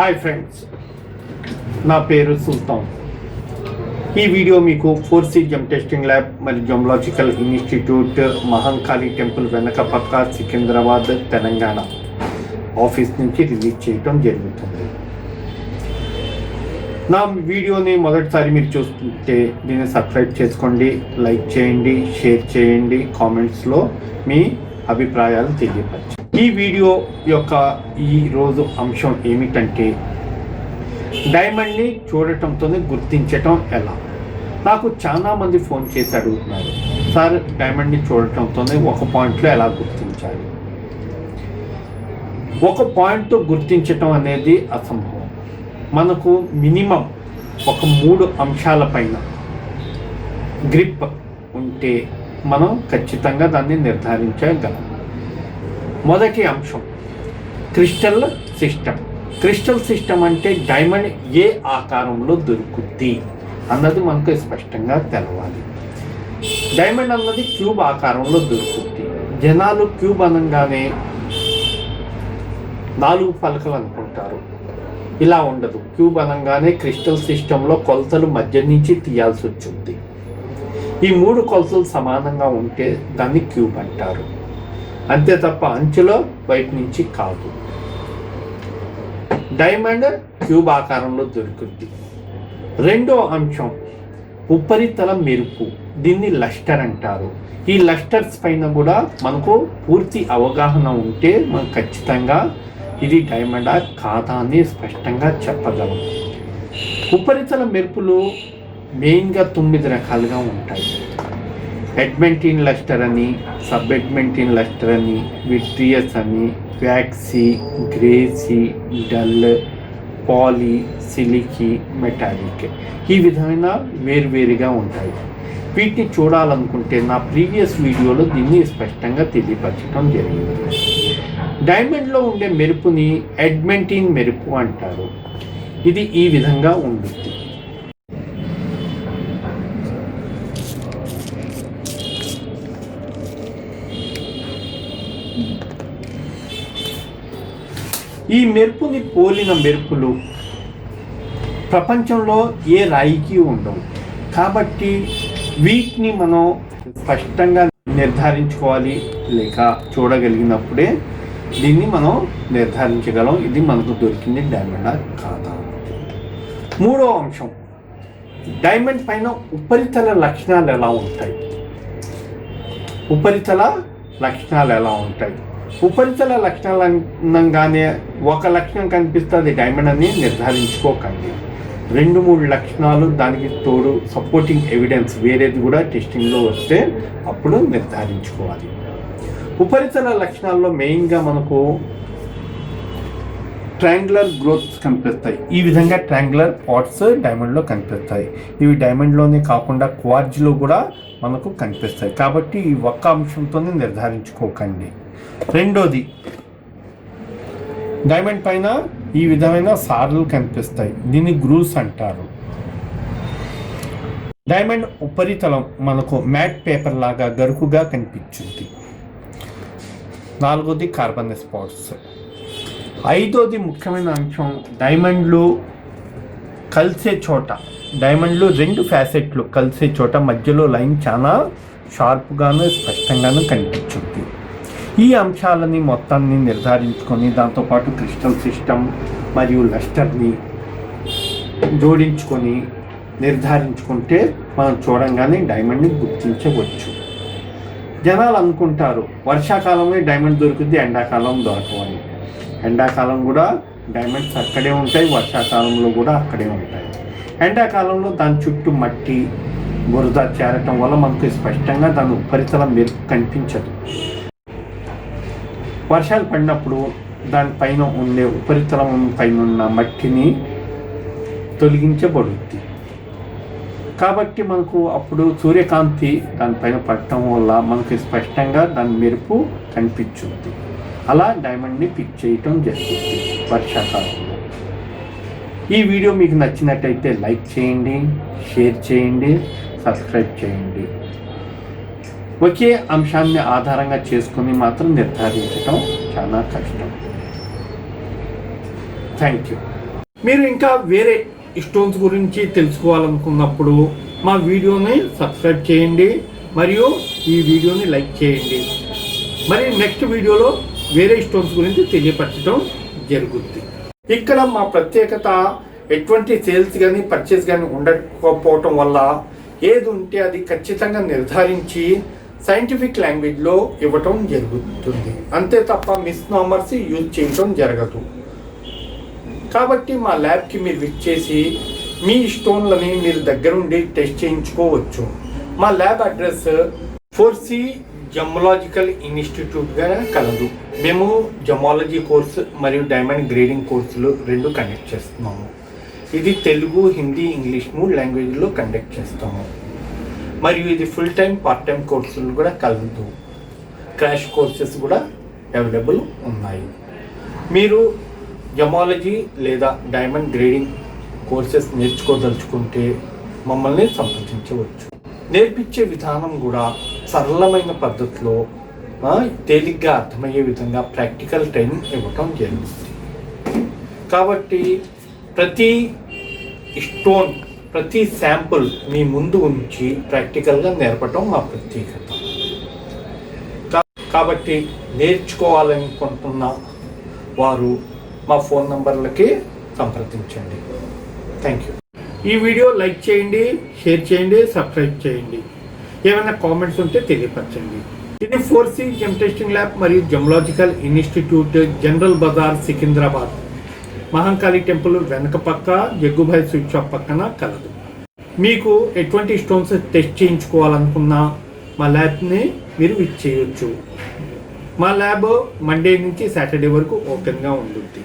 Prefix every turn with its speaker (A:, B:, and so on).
A: Hi friends నా పేరు సుల్తాన్. ఈ వీడియో మీకు four C gem testing lab మరియు జమ్లాజికల్ ఇన్స్టిట్యూట్ మహంకాళి టెంపుల్ వెనక పక్క సికింద్రాబాద్ తెలంగాణ ఆఫీస్ నుంచి రిలీజ్ చేయటం జరుగుతుంది. నా వీడియోని మొదటిసారి మీరు చూస్తుంటే దీన్ని సబ్స్క్రైబ్ చేసుకోండి లైక్ చేయండి షేర్ చేయండి కామెంట్స్లో మీ అభిప్రాయాలు తెలియపరచండి. ఈ వీడియో యొక్క ఈరోజు అంశం ఏమిటంటే డైమండ్ని చూడటంతోనే గుర్తించటం ఎలా? నాకు చాలామంది ఫోన్ చేసి అడుగుతున్నారు సార్ డైమండ్ని చూడటంతోనే ఒక పాయింట్లో ఎలా గుర్తించాలి? ఒక పాయింట్తో గుర్తించటం అనేది అసంభవం. మనకు మినిమం ఒక మూడు అంశాల పైన గ్రిప్ ఉంటే మనం ఖచ్చితంగా దాన్ని నిర్ధారించగలం. మొదటి అంశం. Crystal system. క్రిస్టల్ సిస్టమ్ అంటే డైమండ్ ఏ ఆకారంలో దొరుకుద్ది అన్నది మనకు స్పష్టంగా తెలవాలి. డైమండ్ అన్నది క్యూబ్ ఆకారంలో దొరుకుద్ది. జనాలు క్యూబ్ అనగానే నాలుగు పలకలు అనుకుంటారు. ఇలా ఉండదు. క్యూబ్ అనగానే క్రిస్టల్ సిస్టంలో కొలతలు మధ్య నుంచి తీయాల్సి వచ్చింది. ఈ మూడు కొలతలు సమానంగా ఉంటే దాన్ని క్యూబ్ అంటారు. అంతే తప్ప అంచులో బయట నుంచి కాదు. డైమండ్ క్యూబ్ ఆకారంలో దొరుకుద్ది. రెండో అంశం ఉపరితల మెరుపు. దీన్ని లస్టర్ అంటారు. ఈ లస్టర్స్ పైన కూడా మనకు పూర్తి అవగాహన ఉంటే మనం ఖచ్చితంగా ఇది డైమండా కాదా అని స్పష్టంగా చెప్పగలం. ఉపరితల మెరుపులు మెయిన్గా తొమ్మిది రకాలుగా ఉంటాయి. ఎడ్మెంటిన్ లస్టర్ అని సబ్ ఎడ్మెంటిన్ లస్టర్ అని విట్రియస్ అని waxy greasy dull pearly silky metallic ఈ విధమైన వేరువేరుగా ఉంటాయి. వీటిని చూడాలనుకుంటే నా ప్రీవియస్ వీడియోలో దీన్ని స్పష్టంగా తెలియపరచడం జరిగింది. డైమండ్లో ఉండే మెరుపుని ఎడ్మెంటిన్ మెరుపు అంటారు. ఇది ఈ విధంగా ఉంటుంది ఈ మెరుపుని పోలిన మెరుపులు ప్రపంచంలో ఏ రాయికి ఉండవు. కాబట్టి వీటిని మనం స్పష్టంగా నిర్ధారించుకోవాలి లేక చూడగలిగినప్పుడే దీన్ని మనం నిర్ధారించగలం. ఇది మనకు దొరికింది డైమండా కాదా? మూడో అంశం. డైమండ్ పైన ఉపరితల లక్షణాలు ఎలా ఉంటాయి? ఉపరితల లక్షణాలు ఎలా ఉంటాయి? ఉపరితల లక్షణాలంగానే ఒక లక్షణం కనిపిస్తుంది. డైమండ్ అని నిర్ధారించుకోకండి. రెండు మూడు లక్షణాలు దానికి తోడు సపోర్టింగ్ ఎవిడెన్స్ వేరేది కూడా టెస్టింగ్లో వస్తే అప్పుడు నిర్ధారించుకోవాలి. ఉపరితల లక్షణాల్లో మెయిన్గా మనకు ట్రయాంగులర్ గ్రోత్స్ కనిపిస్తాయి. ఈ విధంగా ట్రయాంగులర్ పాట్స్ డైమండ్లో కనిపిస్తాయి. ఇవి డైమండ్లోనే కాకుండా క్వార్జ్లో కూడా మనకు కనిపిస్తాయి. కాబట్టి ఈ ఒక్క అంశంతోనే నిర్ధారించుకోకండి. రెండోది డైమండ్ పైన ఈ విధమైన సార్లు కనిపిస్తాయి. దీన్ని గ్రూస్ అంటారు. డైమండ్ ఉపరితలం మనకు మ్యాట్ పేపర్ లాగా గరుకుగా కనిపించింది. నాలుగోది కార్బన్ స్పాట్స్ ఐదోది ముఖ్యమైన అంశం డైమండ్లు కలిసే చోట డైమండ్లు రెండు ఫ్యాసెట్లు కలిసే చోట మధ్యలో లైన్ చాలా షార్ప్గాను స్పష్టంగాను కనిపించింది. ఈ అంశాలని మొత్తాన్ని నిర్ధారించుకొని దాంతోపాటు క్రిస్టల్ సిస్టమ్ మరియు లస్టర్ని జోడించుకొని నిర్ధారించుకుంటే మనం చూడంగానే డైమండ్ని గుర్తించవచ్చు. జనాలు అనుకుంటారు వర్షాకాలంలో డైమండ్ దొరుకుద్ది ఎండాకాలం దొరకవని. ఎండాకాలం కూడా డైమండ్స్ అక్కడే ఉంటాయి వర్షాకాలంలో కూడా అక్కడే ఉంటాయి. ఎండాకాలంలో దాని చుట్టూ మట్టి బురద చేరటం వల్ల మనకు స్పష్టంగా దాని ఉపరితలం మెరుపు కనిపించదు. వర్షాలు పడినప్పుడు దానిపైన ఉండే ఉపరితలం పైన ఉన్న మట్టిని తొలగించబడుద్ది. కాబట్టి మనకు అప్పుడు సూర్యకాంతి దానిపైన పడటం వల్ల మనకి స్పష్టంగా దాని మెరుపు కనిపించుద్ది. అలా డైమండ్ని పిక్ చేయటం జరుగుతుంది వర్షాకాలంలో. ఈ వీడియో మీకు నచ్చినట్టయితే లైక్ చేయండి షేర్ చేయండి సబ్స్క్రైబ్ చేయండి. ఒకే అంశాన్ని ఆధారంగా చేసుకుని మాత్రం నిర్ధారించటం చాలా కష్టం. థ్యాంక్ యూ మీరు ఇంకా వేరే స్టోన్స్ గురించి తెలుసుకోవాలనుకున్నప్పుడు మా వీడియోని సబ్స్క్రైబ్ చేయండి మరియు ఈ వీడియోని లైక్ చేయండి. మరి నెక్స్ట్ వీడియోలో వేరే స్టోన్స్ గురించి తెలియపరచడం జరుగుద్ది. ఇక్కడ మా ప్రత్యేకత ఎటువంటి సేల్స్ కానీ పర్చేస్ కానీ ఉండకపోవటం వల్ల ఏది ఉంటే అది ఖచ్చితంగా నిర్ధారించి సైంటిఫిక్ లాంగ్వేజ్లో ఇవ్వటం జరుగుతుంది. అంతే తప్ప మిస్ నామర్స్ యూజ్ చేయటం జరగదు. కాబట్టి మా ల్యాబ్కి మీరు విచ్చేసి మీ స్టోన్లని మీరు దగ్గరుండి టెస్ట్ చేయించుకోవచ్చు. మా lab address four C gemological ఇన్స్టిట్యూట్గా కలదు. మేము జమాలజీ కోర్స్ మరియు డైమండ్ గ్రేడింగ్ కోర్సులు రెండు కండక్ట్ చేస్తున్నాము. ఇది తెలుగు హిందీ ఇంగ్లీష్ మూడు లాంగ్వేజ్లో కండక్ట్ చేస్తాము. మరియు ఇది ఫుల్ టైం పార్ట్ టైం కోర్సులు కూడా కలదు. క్రాష్ కోర్సెస్ కూడా అవైలబుల్ ఉన్నాయి. మీరు జమాలజీ లేదా డైమండ్ గ్రేడింగ్ కోర్సెస్ నేర్చుకోదలుచుకుంటే మమ్మల్ని సంప్రదించవచ్చు. నేర్పించే విధానం కూడా సరళమైన పద్ధతిలో తేలిగ్గా అర్థమయ్యే విధంగా ప్రాక్టికల్ ట్రైనింగ్ ఇవ్వటం జరుగుతుంది. కాబట్టి ప్రతి స్టోన్ ప్రతి శాంపుల్ మీ ముందు ఉంచి ప్రాక్టికల్గా నేర్పడం మా ప్రత్యేకత. కా- కాబట్టి నేర్చుకోవాలనుకుంటున్న వారు మా ఫోన్ నంబర్లకి సంప్రదించండి. Thank you. ఈ వీడియో లైక్ చేయండి షేర్ చేయండి సబ్స్క్రైబ్ చేయండి. ఏమైనా కామెంట్స్ ఉంటే తెలియపరచండి. ఇది four C gem testing lab మరియు gemological institute general Bazar Secunderabad. Mahankali temple వెనక పక్క జగ్గుభాయ్ స్వీట్ షాప్ పక్కన కలదు. మీకు ఎటువంటి స్టోన్స్ టెస్ట్ చేయించుకోవాలనుకున్నా మా ల్యాబ్ని మీరు విచ్ చేయొచ్చు మా ల్యాబ్ మండే నుంచి సాటర్డే వరకు ఓపెన్గా ఉంటుంది